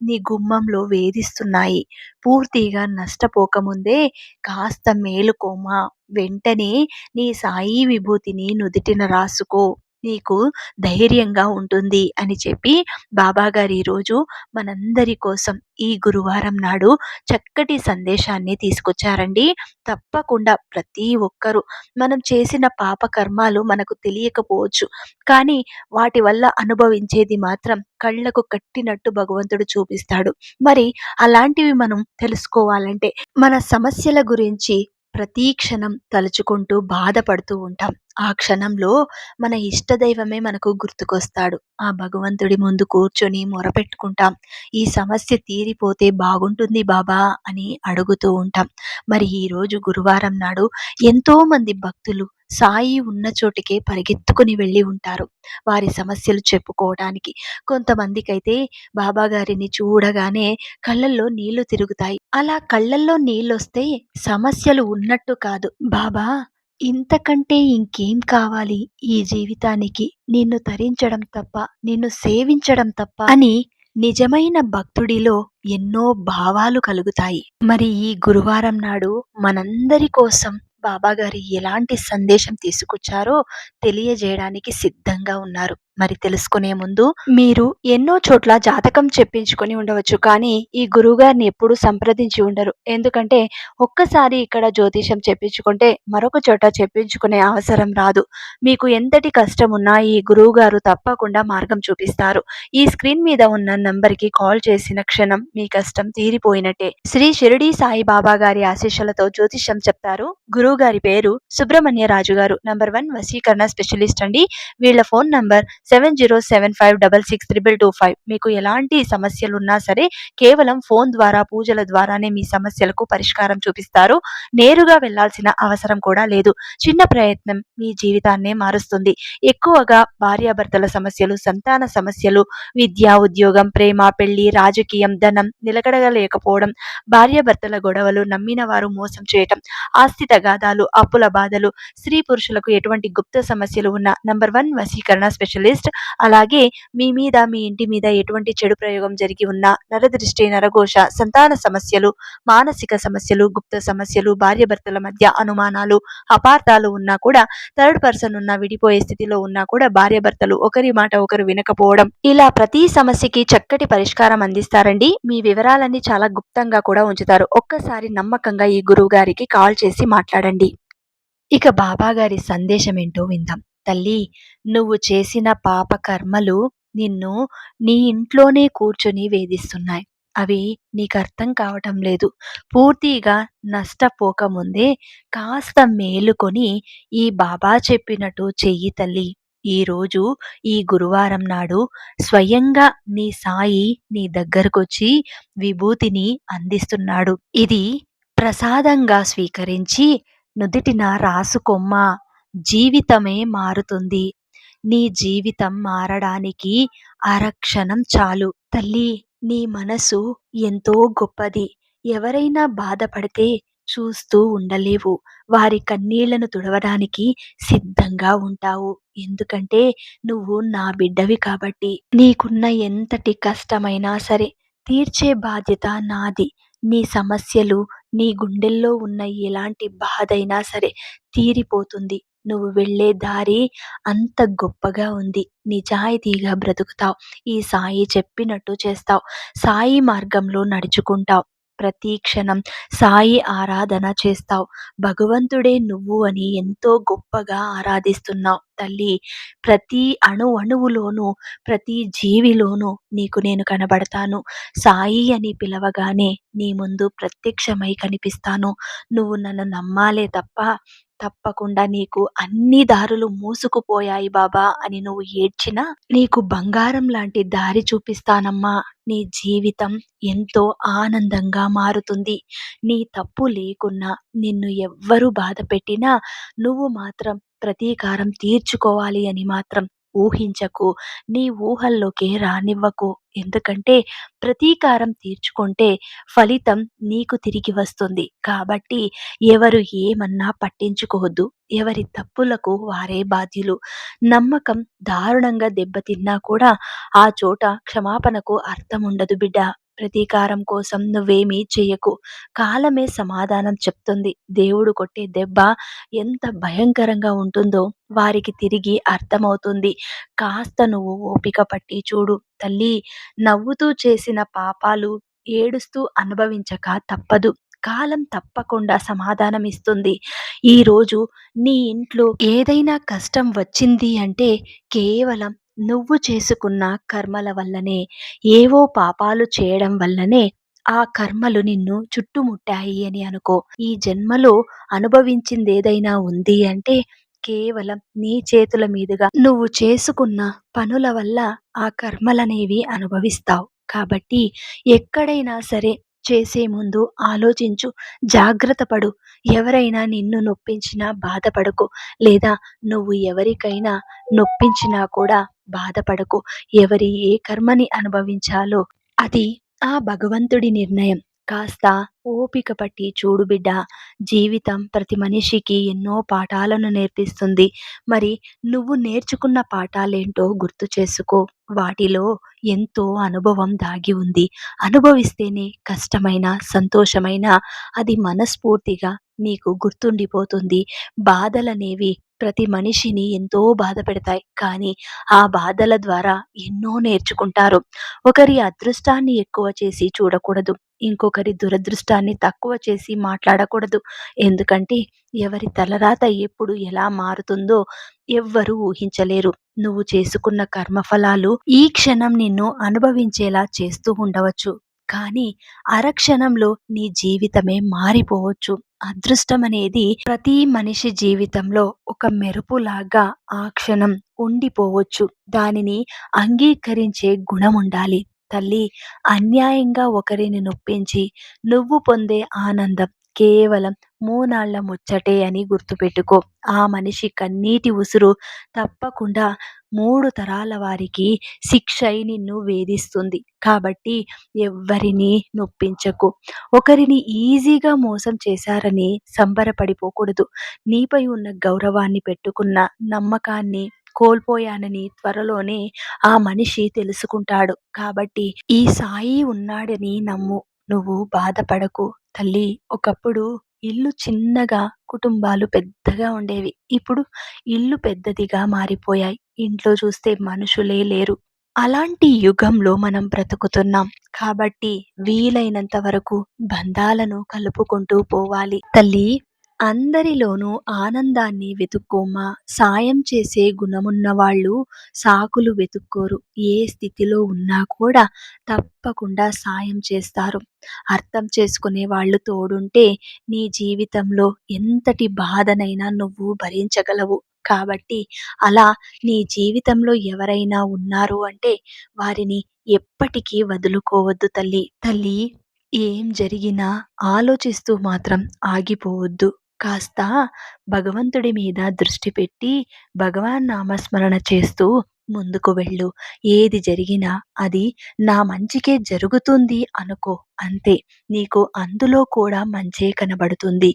నీ గుమ్మంలో వేధిస్తున్నాయి. పూర్తిగా నష్టపోకముందే కాస్త మేలుకోమా. వెంటనే నీ సాయి విభూతిని నుదిటిన రాసుకో. నీకు ధైర్యంగా ఉంటుంది అని చెప్పి బాబాగారు ఈరోజు మనందరి కోసం ఈ గురువారం నాడు చక్కటి సందేశాన్ని తీసుకొచ్చారండి. తప్పకుండా ప్రతి ఒక్కరూ మనం చేసిన పాప కర్మాలు మనకు తెలియకపోవచ్చు. కానీ వాటి వల్ల అనుభవించేది మాత్రం కళ్ళకు కట్టినట్టు భగవంతుడు చూపిస్తాడు. మరి అలాంటివి మనం తెలుసుకోవాలంటే మన సమస్యల గురించి ప్రతీ క్షణం తలుచుకుంటూ బాధపడుతూ ఉంటాం. ఆ క్షణంలో మన ఇష్టదైవమే మనకు గుర్తుకొస్తాడు. ఆ భగవంతుడి ముందు కూర్చొని మొరపెట్టుకుంటాం. ఈ సమస్య తీరిపోతే బాగుంటుంది బాబా అని అడుగుతూ ఉంటాం. మరి ఈరోజు గురువారం నాడు ఎంతో మంది భక్తులు సాయి ఉన్న చోటికే పరిగెత్తుకుని వెళ్ళి ఉంటారు. వారి సమస్యలు చెప్పుకోవడానికి కొంతమందికైతే బాబా గారిని చూడగానే కళ్ళల్లో నీళ్ళు తిరుగుతాయి. అలా కళ్ళల్లో నీళ్ళొస్తే సమస్యలు ఉన్నట్టు కాదు. బాబా ఇంతకంటే ఇంకేం కావాలి? ఈ జీవితానికి నిన్ను తరించడం తప్ప నిన్ను సేవించడం తప్ప అని నిజమైన భక్తుడిలో ఎన్నో భావాలు కలుగుతాయి. మరి ఈ గురువారం నాడు మనందరి కోసం బాబాగారు ఎలాంటి సందేశం తీసుకొచ్చారో తెలియజేయడానికి సిద్ధంగా ఉన్నారు. మరి తెలుసుకునే ముందు మీరు ఎన్నో చోట్ల జాతకం చెప్పించుకొని ఉండవచ్చు. కానీ ఈ గురువుగారిని ఎప్పుడు సంప్రదించి ఉండరు. ఎందుకంటే ఒక్కసారి ఇక్కడ జ్యోతిషం చెప్పించుకుంటే మరొక చోట చెప్పించుకునే అవసరం రాదు. మీకు ఎంతటి కష్టం ఉన్నా ఈ గురువు గారు తప్పకుండా మార్గం చూపిస్తారు. ఈ స్క్రీన్ మీద ఉన్న నంబర్కి కాల్ చేసిన క్షణం మీ కష్టం తీరిపోయినట్టే. శ్రీ షిరిడి సాయి బాబా గారి ఆశీస్సులతో జ్యోతిషం చెప్తారు. గురువు గారి పేరు సుబ్రహ్మణ్య రాజు గారు నంబర్ వన్ వసీకరణ స్పెషలిస్ట్ అండి. వీళ్ళ phone number seven zero seven five double six triple two five మీకు ఎలాంటి సమస్యలు ఉన్నా సరే కేవలం ఫోన్ ద్వారా పూజల ద్వారానే మీ సమస్యలకు పరిష్కారం చూపిస్తారు. నేరుగా వెళ్ళాల్సిన అవసరం కూడా లేదు. చిన్న ప్రయత్నం మీ జీవితాన్నే మారుస్తుంది. ఎక్కువగా భార్యాభర్తల సమస్యలు సంతాన సమస్యలు విద్య ఉద్యోగం ప్రేమ పెళ్ళి రాజకీయం ధనం నిలకడగలేకపోవడం భార్యాభర్తల గొడవలు నమ్మిన వారు మోసం చేయటం ఆస్తి తగాదాలు అప్పుల బాధలు స్త్రీ పురుషులకు ఎటువంటి గుప్త సమస్యలు ఉన్న నంబర్ వన్ వశీకరణ స్పెషలిస్ట్ అలాగే మీ మీద మీ ఇంటి మీద ఎటువంటి చెడు ప్రయోగం జరిగి ఉన్న నరదృష్టి నరఘోష సంతాన సమస్యలు మానసిక సమస్యలు గుప్త సమస్యలు భార్యభర్తల మధ్య అనుమానాలు అపార్థాలు ఉన్నా కూడా థర్డ్ పర్సన్ ఉన్న విడిపోయే స్థితిలో ఉన్నా కూడా భార్యభర్తలు ఒకరి మాట ఒకరు వినకపోవడం ఇలా ప్రతి సమస్యకి చక్కటి పరిష్కారం అందిస్తారండి. మీ వివరాలన్నీ చాలా గుప్తంగా కూడా ఉంచుతారు. ఒక్కసారి నమ్మకంగా ఈ గురువు గారికి కాల్ చేసి మాట్లాడండి. ఇక బాబా గారి సందేశం ఏంటో విందాం. తల్లి నువ్వు చేసిన పాప కర్మలు నిన్ను నీ ఇంట్లోనే కూర్చొని వేధిస్తున్నాయి. అవి నీకు అర్థం కావటం లేదు. పూర్తిగా నష్టపోకముందే కాస్త మేలుకొని ఈ బాబా చెప్పినట్టు చెయ్యి తల్లి. ఈరోజు ఈ గురువారం నాడు స్వయంగా నీ సాయి నీ దగ్గరకొచ్చి విభూతిని అందిస్తున్నాడు. ఇది ప్రసాదంగా స్వీకరించి నుదిటిన రాసుకొమ్మ జీవితమే మారుతుంది. నీ జీవితం మారడానికి అరక్షణం చాలు. తల్లి నీ మనసు ఎంతో గొప్పది. ఎవరైనా బాధపడితే చూస్తూ ఉండలేవు. వారి కన్నీళ్ళను తుడవడానికి సిద్ధంగా ఉంటావు. ఎందుకంటే నువ్వు నా బిడ్డవి కాబట్టి. నీకున్న ఎంతటి కష్టమైనా సరే తీర్చే బాధ్యత నాది. నీ సమస్యలు నీ గుండెల్లో ఉన్న ఎలాంటి బాధైనా సరే తీరిపోతుంది. నువ్వు వెళ్ళే దారి అంత గొప్పగా ఉంది. నిజాయితీగా బ్రతుకుతావు. ఈ సాయి చెప్పినట్టు చేస్తావు. సాయి మార్గంలో నడుచుకుంటావు. ప్రతి క్షణం సాయి ఆరాధన చేస్తావు. భగవంతుడే నువ్వు అని ఎంతో గొప్పగా ఆరాధిస్తున్నావు. తల్లి ప్రతి అణు అణువులోనూ ప్రతి జీవిలోనూ నీకు నేను కనబడతాను. సాయి అని పిలవగానే నీ ముందు ప్రత్యక్షమై కనిపిస్తాను. నువ్వు నన్ను నమ్మాలే తప్ప తప్పకుండా నీకు అన్ని దారులు మూసుకుపోయాయి బాబా అని నువ్వు ఏడ్చినా నీకు బంగారం లాంటి దారి చూపిస్తానమ్మా. నీ జీవితం ఎంతో ఆనందంగా మారుతుంది. నీ తప్పు లేకున్నా నిన్ను ఎవ్వరు బాధ పెట్టినా నువ్వు మాత్రం ప్రతీకారం తీర్చుకోవాలి అని మాత్రం ఊహించకు. నీ ఊహల్లోకే రానివ్వకు. ఎందుకంటే ప్రతీకారం తీర్చుకుంటే ఫలితం నీకు తిరిగి వస్తుంది. కాబట్టి ఎవరు ఏమన్నా పట్టించుకోవద్దు. ఎవరి తప్పులకు వారే బాధ్యులు. నమ్మకం దారుణంగా దెబ్బతిన్నా కూడా ఆ చోట క్షమాపణకు అర్థం ఉండదు బిడ్డ ప్రతీకారం కోసం నువ్వేమీ చెయ్యకు. కాలమే సమాధానం చెప్తుంది. దేవుడు కొట్టే దెబ్బ ఎంత భయంకరంగా ఉంటుందో వారికి తిరిగి అర్థమవుతుంది. కాస్త నువ్వు ఓపిక పట్టి చూడు. తల్లి నవ్వుతూ చేసిన పాపాలు ఏడుస్తూ అనుభవించక తప్పదు. కాలం తప్పకుండా సమాధానం ఇస్తుంది. ఈరోజు నీ ఇంట్లో ఏదైనా కష్టం వచ్చింది అంటే కేవలం నువ్వు చేసుకున్న కర్మల వల్లనే. ఏవో పాపాలు చేయడం వల్లనే ఆ కర్మలు నిన్ను చుట్టుముట్టాయి అని అనుకో. ఈ జన్మలో అనుభవించిందేదైనా ఉంది అంటే కేవలం నీ చేతుల మీదుగా నువ్వు చేసుకున్న పనుల వల్ల ఆ కర్మలనేవి అనుభవిస్తావు. కాబట్టి ఎక్కడైనా సరే చేసే ముందు ఆలోచించు. జాగ్రత్త పడు. ఎవరైనా నిన్ను నొప్పించినా బాధపడకు. లేదా నువ్వు ఎవరికైనా నొప్పించినా కూడా బాధపడకు. ఎవరి ఏ కర్మని అనుభవించాలో అది ఆ భగవంతుడి నిర్ణయం. కాస్త ఓపిక పట్టి చూడు బిడ్డ జీవితం ప్రతి మనిషికి ఎన్నో పాఠాలను నేర్పిస్తుంది. మరి నువ్వు నేర్చుకున్న పాఠాలేంటో గుర్తు చేసుకో. వాటిలో ఎంతో అనుభవం దాగి ఉంది. అనుభవిస్తేనే కష్టమైన సంతోషమైన అది మనస్ఫూర్తిగా నీకు గుర్తుండిపోతుంది. బాధలనేవి ప్రతి మనిషిని ఎంతో బాధపెడతాయి. కానీ ఆ బాధల ద్వారా ఎన్నో నేర్చుకుంటారు. ఒకరి అదృష్టాన్ని ఎక్కువ చేసి చూడకూడదు. ఇంకొకరి దురదృష్టాన్ని తక్కువ చేసి మాట్లాడకూడదు. ఎందుకంటే ఎవరి తలరాత ఎప్పుడు ఎలా మారుతుందో ఎవ్వరూ ఊహించలేరు. నువ్వు చేసుకున్న కర్మఫలాలు ఈ క్షణం నిన్ను అనుభవించేలా చేస్తూ ఉండవచ్చు. కానీ అరక్షణంలో నీ జీవితమే మారిపోవచ్చు. అదృష్టం అనేది ప్రతి మనిషి జీవితంలో ఒక మెరుపులాగా ఆ క్షణం ఉండిపోవచ్చు. దానిని అంగీకరించే గుణం ఉండాలి తల్లి అన్యాయంగా ఒకరిని నొప్పించి నువ్వు పొందే ఆనందం కేవలం మూనాళ్ళ ముచ్చటే అని గుర్తుపెట్టుకో. ఆ మనిషి కన్నీటి ఉసురు తప్పకుండా మూడు తరాల వారికి శిక్షై నిన్ను వేధిస్తుంది. కాబట్టి ఎవ్వరిని నొప్పించకు. ఒకరిని ఈజీగా మోసం చేశారని సంబరపడిపోకూడదు. నీపై ఉన్న గౌరవాన్ని పెట్టుకున్న నమ్మకాన్ని కోల్పోయానని త్వరలోనే ఆ మనిషి తెలుసుకుంటాడు. కాబట్టి ఈ సాయి ఉన్నాడని నమ్ము. నువ్వు బాధపడకు. తల్లి ఒకప్పుడు ఇల్లు చిన్నగా కుటుంబాలు పెద్దగా ఉండేవి. ఇప్పుడు ఇల్లు పెద్దదిగా మారిపోయాయి. ఇంట్లో చూస్తే మనుషులే లేరు. అలాంటి యుగంలో మనం బ్రతుకుతున్నాం. కాబట్టి వీలైనంత వరకు బంధాలను కలుపుకుంటూ పోవాలి. తల్లి అందరిలోనూ ఆనందాన్ని వెతుక్కోమా సాయం చేసే గుణమున్నవాళ్ళు సాకులు వెతుక్కోరు. ఏ స్థితిలో ఉన్నా కూడా తప్పకుండా సాయం చేస్తారు. అర్థం చేసుకునే వాళ్ళు తోడుంటే నీ జీవితంలో ఎంతటి బాధనైనా నువ్వు భరించగలవు. కాబట్టి అలా నీ జీవితంలో ఎవరైనా ఉన్నారు అంటే వారిని ఎప్పటికీ వదులుకోవద్దు తల్లీ! తల్లీ! ఏం జరిగినా ఆలోచిస్తూ మాత్రం ఆగిపోవద్దు. కాస్త భగవంతుడి మీద దృష్టి పెట్టి భగవాన్ నామస్మరణ చేస్తూ ముందుకు వెళ్ళు. ఏది జరిగినా అది నా మంచికే జరుగుతుంది అనుకో అంతే. నీకు అందులో కూడా మంచే కనబడుతుంది.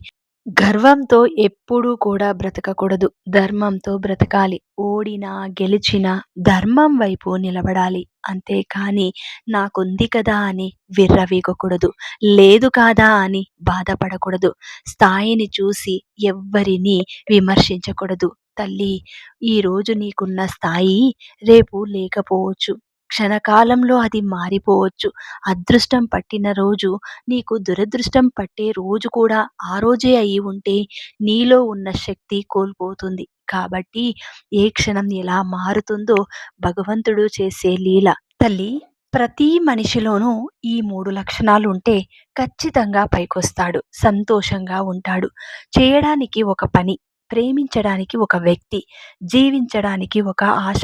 గర్వంతో ఎప్పుడూ కూడా బ్రతకకూడదు. ధర్మంతో బ్రతకాలి. ఓడినా, గెలిచినా ధర్మం వైపు నిలబడాలి. అంతేకానీ నాకుంది కదా అని విర్రవీగకూడదు. లేదు కాదా అని బాధపడకూడదు. స్థాయిని చూసి ఎవ్వరినీ విమర్శించకూడదు. తల్లి ఈరోజు నీకున్న స్థాయి రేపు లేకపోవచ్చు. క్షణకాలంలో అది మారిపోవచ్చు. అదృష్టం పట్టిన రోజు నీకు దురదృష్టం పట్టే రోజు కూడా ఆ రోజే అయి ఉంటే నీలో ఉన్న శక్తి కోల్పోతుంది. కాబట్టి ఏ క్షణం ఎలా మారుతుందో భగవంతుడు చేసే లీల. తల్లి ప్రతి మనిషిలోనూ ఈ మూడు లక్షణాలు ఉంటే ఖచ్చితంగా పైకొస్తాడు. సంతోషంగా ఉంటాడు. చేయడానికి ఒక పని, ప్రేమించడానికి ఒక వ్యక్తి, జీవించడానికి ఒక ఆశ.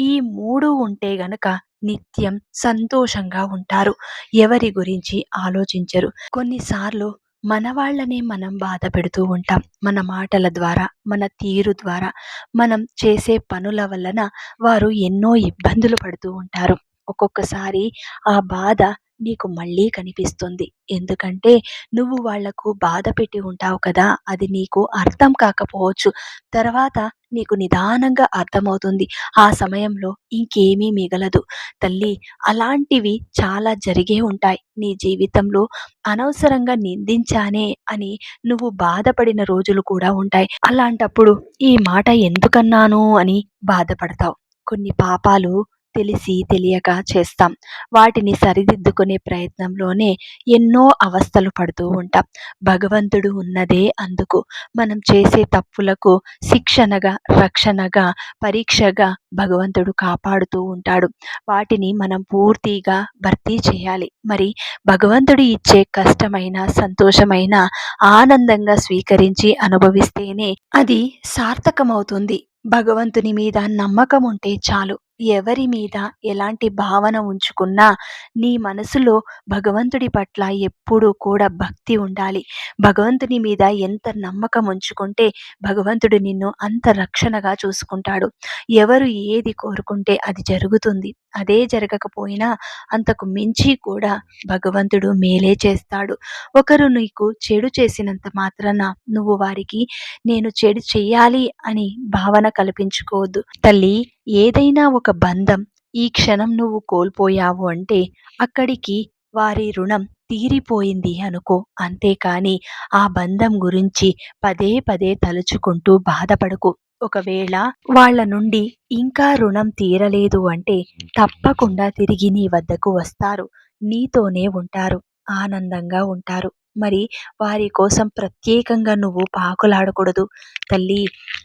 ఈ మూడు ఉంటే గనక నిత్యం సంతోషంగా ఉంటారు. ఎవరి గురించి ఆలోచించరు. కొన్నిసార్లు మన వాళ్ళనే మనం బాధ పెడుతూ ఉంటాం మన మాటల ద్వారా మన తీరు ద్వారా మనం చేసే పనుల వలన వారు ఎన్నో ఇబ్బందులు పడుతూ ఉంటారు ఒక్కొక్కసారి ఆ బాధ నీకు మళ్ళీ కనిపిస్తుంది. ఎందుకంటే నువ్వు వాళ్ళకు బాధ పెట్టి ఉంటావు కదా అది నీకు అర్థం కాకపోవచ్చు. తర్వాత నీకు నిదానంగా అర్థమవుతుంది. ఆ సమయంలో ఇంకేమీ మిగలదు. తల్లి అలాంటివి చాలా జరిగే ఉంటాయి. నీ జీవితంలో అనవసరంగా నిందించానే అని నువ్వు బాధపడిన రోజులు కూడా ఉంటాయి. అలాంటప్పుడు ఈ మాట ఎందుకన్నాను అని బాధపడతావు. కొన్ని పాపాలు తెలిసి తెలియక చేస్తాం. వాటిని సరిదిద్దుకునే ప్రయత్నంలోనే ఎన్నో అవస్థలు పడుతూ ఉంటాం. భగవంతుడు ఉన్నదే అందుకు. మనం చేసే తప్పులకు శిక్షణగా రక్షణగా పరీక్షగా భగవంతుడు కాపాడుతూ ఉంటాడు. వాటిని మనం పూర్తిగా భర్తీ చేయాలి. మరి భగవంతుడు ఇచ్చే కష్టమైన సంతోషమైన ఆనందంగా స్వీకరించి అనుభవిస్తేనే అది సార్థకమవుతుంది. భగవంతుని మీద నమ్మకం ఉంటే చాలు. ఎవరి మీద ఎలాంటి భావన ఉంచుకున్నా నీ మనసులో భగవంతుడి పట్ల ఎప్పుడూ కూడా భక్తి ఉండాలి. భగవంతుని మీద ఎంత నమ్మకం ఉంచుకుంటే భగవంతుడు నిన్ను అంత రక్షణగా చూసుకుంటాడు. ఎవరు ఏది కోరుకుంటే అది జరుగుతుంది. అదే జరగకపోయినా అంతకు మించి కూడా భగవంతుడు మేలే చేస్తాడు. ఒకరు నీకు చెడు చేసినంత మాత్రాన నువ్వు వారికి నేను చెడు చెయ్యాలి అని భావన కల్పించుకోవద్దు. తల్లి ఏదైనా ఒక బంధం ఈ క్షణం నువ్వు కోల్పోయావు అంటే అక్కడికి వారి రుణం తీరిపోయింది అనుకో. అంతేకాని ఆ బంధం గురించి పదే పదే తలుచుకుంటూ బాధపడకు. ఒకవేళ వాళ్ళ నుండి ఇంకా రుణం తీరలేదు అంటే తప్పకుండా తిరిగి నీ వద్దకు వస్తారు. నీతోనే ఉంటారు. ఆనందంగా ఉంటారు. మరి వారి కోసం ప్రత్యేకంగా నువ్వు పాకులాడకూడదు. తల్లి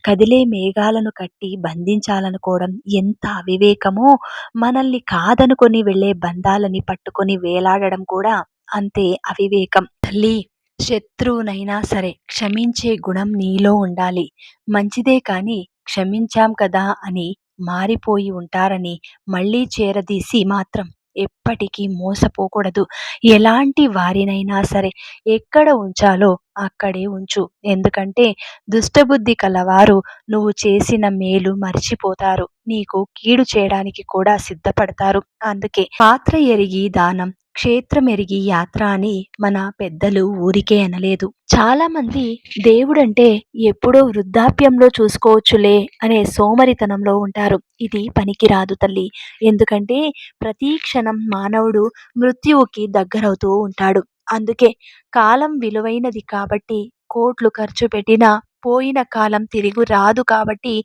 కదిలే మేఘాలను కట్టి బంధించాలనుకోవడం ఎంత అవివేకమో! మనల్ని కాదనుకొని వెళ్ళే బంధాలని పట్టుకొని వేలాడడం కూడా అంతే అవివేకం. తల్లి శత్రువునైనా సరే క్షమించే గుణం నీలో ఉండాలి. మంచిదే కానీ క్షమించాం కదా అని మారిపోయి ఉంటారని మళ్ళీ చేరదీసి మాత్రం ఎప్పటికీ మోసపోకూడదు. ఎలాంటి వారినైనా సరే ఎక్కడ ఉంచాలో అక్కడే ఉంచు. ఎందుకంటే దుష్టబుద్ధి కలవారు నువ్వు చేసిన మేలు మర్చిపోతారు. నీకు కీడు చేయడానికి కూడా సిద్ధపడతారు. అందుకే పాత్ర ఎరిగి దానం క్షేత్రమెరిగి యాత్ర అని మన పెద్దలు ఊరికే అనలేదు. చాలా మంది దేవుడంటే ఎప్పుడో వృద్ధాప్యంలో చూసుకోవచ్చులే అనే సోమరితనంలో ఉంటారు. ఇది పనికిరాదు తల్లి. ఎందుకంటే ప్రతి క్షణం మానవుడు మృత్యువుకి దగ్గరవుతూ ఉంటాడు. అందుకే కాలం విలువైనది కాబట్టి కోట్లు ఖర్చు పెట్టినా పోయిన కాలం తిరిగి రాదు కాబట్టి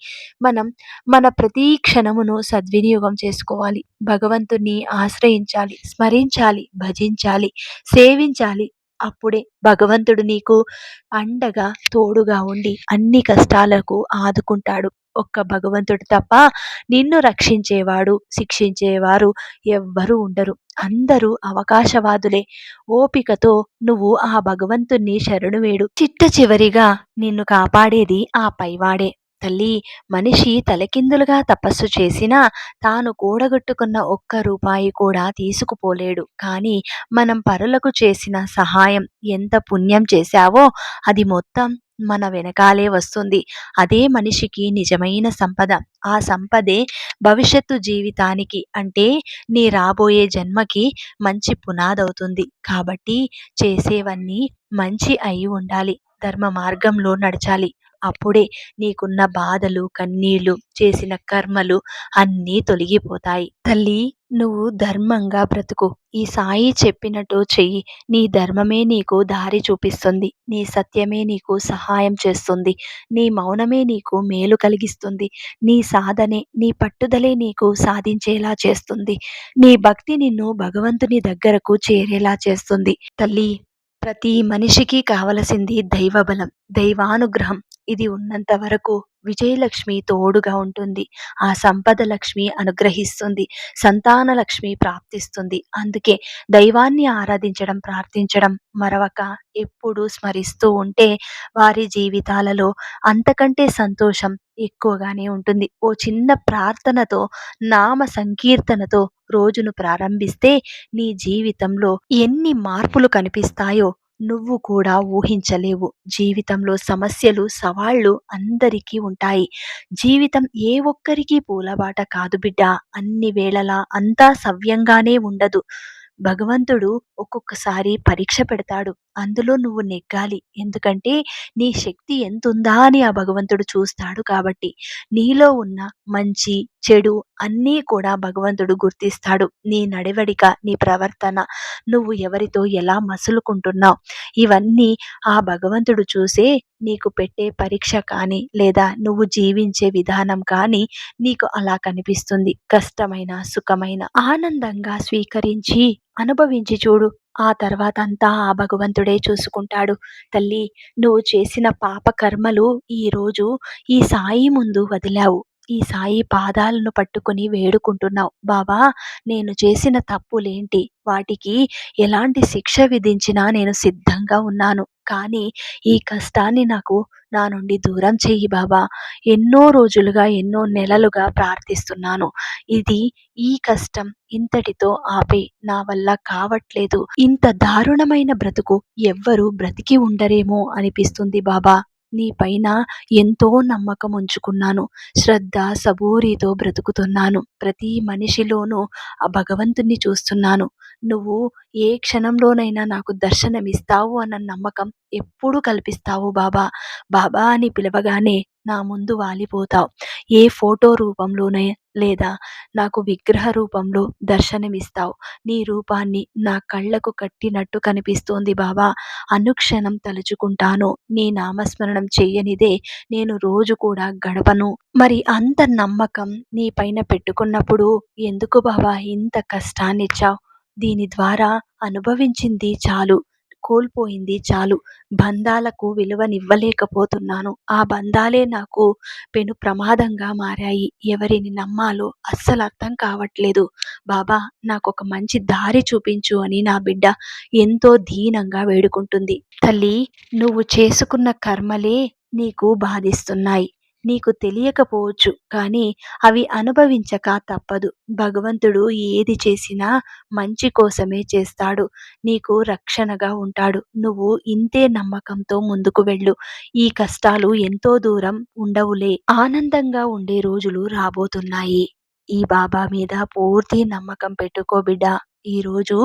మనం మన ప్రతి క్షణమును సద్వినియోగం చేసుకోవాలి. భగవంతుని ఆశ్రయించాలి స్మరించాలి భజించాలి సేవించాలి. అప్పుడే భగవంతుడు నీకు అండగా తోడుగా ఉండి అన్ని కష్టాలకు ఆదుకుంటాడు. ఒక్క భగవంతుడు తప్ప నిన్ను రక్షించేవాడు శిక్షించేవారు ఎవ్వరూ ఉండరు. అందరూ అవకాశవాదులే. ఓపికతో నువ్వు ఆ భగవంతుణ్ణి శరణు వేడు. చిట్ట చివరిగా నిన్ను కాపాడేది ఆ పైవాడే. తల్లి మనిషి తలకిందులుగా తపస్సు చేసినా తాను కూడగట్టుకున్న ఒక్క రూపాయి కూడా తీసుకుపోలేడు. కానీ మనం పరులకు చేసిన సహాయం ఎంత పుణ్యం చేశావో అది మొత్తం మన వెనకాలే వస్తుంది. అదే మనిషికి నిజమైన సంపద. ఆ సంపదే భవిష్యత్తు జీవితానికి అంటే నీ రాబోయే జన్మకి మంచి పునాదవుతుంది. కాబట్టి చేసేవన్నీ మంచి అయి ఉండాలి. ధర్మ మార్గంలో నడచాలి. అప్పుడే నీకున్న బాధలు కన్నీళ్ళు చేసిన కర్మలు అన్నీ తొలగిపోతాయి. తల్లి నువ్వు ధర్మంగా బ్రతుకు. ఈ సాయి చెప్పినట్టు చెయ్యి. నీ ధర్మమే నీకు దారి చూపిస్తుంది. నీ సత్యమే నీకు సహాయం చేస్తుంది. నీ మౌనమే నీకు మేలు కలిగిస్తుంది. నీ సాధనే నీ పట్టుదలే నీకు సాధించేలా చేస్తుంది. నీ భక్తి నిన్ను భగవంతుని దగ్గరకు చేరేలా చేస్తుంది. తల్లి ప్రతి మనిషికి కావలసింది దైవబలం దైవానుగ్రహం. ఇది ఉన్నంత వరకు విజయలక్ష్మి తోడుగా ఉంటుంది. ఆ సంపద లక్ష్మి అనుగ్రహిస్తుంది. సంతాన లక్ష్మి ప్రాప్తిస్తుంది. అందుకే దైవాన్ని ఆరాధించడం ప్రార్థించడం మరవక ఎప్పుడూ స్మరిస్తూ ఉంటే వారి జీవితాలలో అంతకంటే సంతోషం ఎక్కువగానే ఉంటుంది. ఓ చిన్న ప్రార్థనతో నామ సంకీర్తనతో రోజును ప్రారంభిస్తే నీ జీవితంలో ఎన్ని మార్పులు కనిపిస్తాయో నువ్వు కూడా ఊహించలేవు. జీవితంలో సమస్యలు సవాళ్ళు అందరికీ ఉంటాయి. జీవితం ఏ ఒక్కరికి పూలబాట కాదు బిడ్డ. అన్ని వేళలా అంతా సవ్యంగానే ఉండదు. భగవంతుడు ఒక్కొక్కసారి పరీక్ష పెడతాడు. అందులో నువ్వు నెగ్గాలి. ఎందుకంటే నీ శక్తి ఎంతుందా అని ఆ భగవంతుడు చూస్తాడు కాబట్టి. నీలో ఉన్న మంచి చెడు అన్నీ కూడా భగవంతుడు గుర్తిస్తాడు. నీ నడవడిక నీ ప్రవర్తన నువ్వు ఎవరితో ఎలా మసులుకుంటున్నావు? ఇవన్నీ ఆ భగవంతుడు చూసే నీకు పెట్టే పరీక్ష కానీ లేదా నువ్వు జీవించే విధానం కానీ నీకు అలా కనిపిస్తుంది. కష్టమైన సుఖమైన ఆనందంగా స్వీకరించి అనుభవించి చూడు. ఆ తర్వాత అంతా ఆ భగవంతుడే చూసుకుంటాడు. తల్లి నువ్వు చేసిన పాప కర్మలు ఈరోజు ఈ సాయి ముందు వదిలావు. ఈ సాయి పాదాలను పట్టుకుని వేడుకుంటున్నావు. బాబా నేను చేసిన తప్పులేంటి? వాటికి ఎలాంటి శిక్ష విధించినా నేను సిద్ధంగా ఉన్నాను. కానీ ఈ కష్టాన్ని నాకు నా నుండి దూరం చెయ్యి బాబా. ఎన్నో రోజులుగా ఎన్నో నెలలుగా ప్రార్థిస్తున్నాను. ఇది ఈ కష్టం ఇంతటితో ఆపే నా వల్ల కావట్లేదు. ఇంత దారుణమైన బ్రతుకు ఎవ్వరూ బ్రతికి ఉండరేమో అనిపిస్తుంది బాబా. నీ పైన ఎంతో నమ్మకం ఉంచుకున్నాను. శ్రద్ధ సబూరితో బ్రతుకుతున్నాను. ప్రతి మనిషిలోనూ ఆ భగవంతుణ్ణి చూస్తున్నాను. నువ్వు ఏ క్షణంలోనైనా నాకు దర్శనమిస్తావు అన్న నమ్మకం ఎప్పుడు కల్పిస్తావు బాబా. బాబా అని పిలవగానే నా ముందు వాలిపోతావు. ఏ ఫోటో రూపంలోనే లేదా నాకు విగ్రహ రూపంలో దర్శనమిస్తావు. నీ రూపాన్ని నా కళ్ళకు కట్టినట్టు కనిపిస్తోంది బాబా అనుక్షణం తలుచుకుంటాను. నీ నామస్మరణం చేయనిదే. నేను రోజు కూడా గడపను. మరి అంత నమ్మకం నీ పైన పెట్టుకున్నప్పుడు ఎందుకు బాబా ఇంత కష్టాన్నిచ్చావు? దీని ద్వారా అనుభవించింది చాలు. కోల్పోయింది చాలు. బంధాలకు విలువనివ్వలేకపోతున్నాను. ఆ బంధాలే నాకు పెను ప్రమాదంగా మారాయి. ఎవరిని నమ్మాలో అస్సలు అర్థం కావట్లేదు. బాబా నాకు ఒక మంచి దారి చూపించు అని నా బిడ్డ ఎంతో దీనంగా వేడుకుంటుంది. తల్లి నువ్వు చేసుకున్న కర్మలే నీకు బాధిస్తున్నాయి. నీకు తెలియకపోవచ్చు కానీ అవి అనుభవించక తప్పదు. భగవంతుడు ఏది చేసినా మంచి కోసమే చేస్తాడు. నీకు రక్షణగా ఉంటాడు. నువ్వు ఇంతే నమ్మకంతో ముందుకు వెళ్ళు. ఈ కష్టాలు ఎంతో దూరం ఉండవులే. ఆనందంగా ఉండే రోజులు రాబోతున్నాయి. ఈ బాబా మీద పూర్తి నమ్మకం పెట్టుకో బిడ్డ. ఈరోజు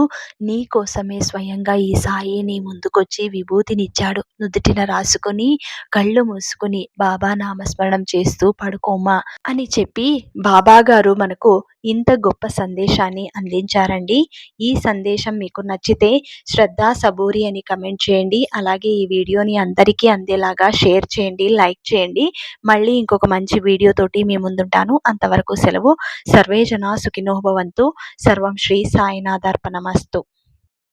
నీ కోసమే స్వయంగా ఈ సాయి నీ ముందుకొచ్చి విభూతినిచ్చాడు. నుదుటిన రాసుకొని కళ్ళు మూసుకుని బాబా నామస్మరణం చేస్తూ పడుకోమా అని చెప్పి బాబా గారు మనకు ఇంత గొప్ప సందేశాన్ని అందించారండి. ఈ సందేశం మీకు నచ్చితే శ్రద్ధ సబూరి అని కమెంట్ చేయండి. అలాగే ఈ వీడియోని అందరికీ అందేలాగా షేర్ చేయండి లైక్ చేయండి. మళ్ళీ ఇంకొక మంచి వీడియోతోటి మీ ముందుంటాను. అంతవరకు సెలవు. సర్వేజన సుఖినోభవంతు సర్వం శ్రీ సాయినాథార్పణమస్తు.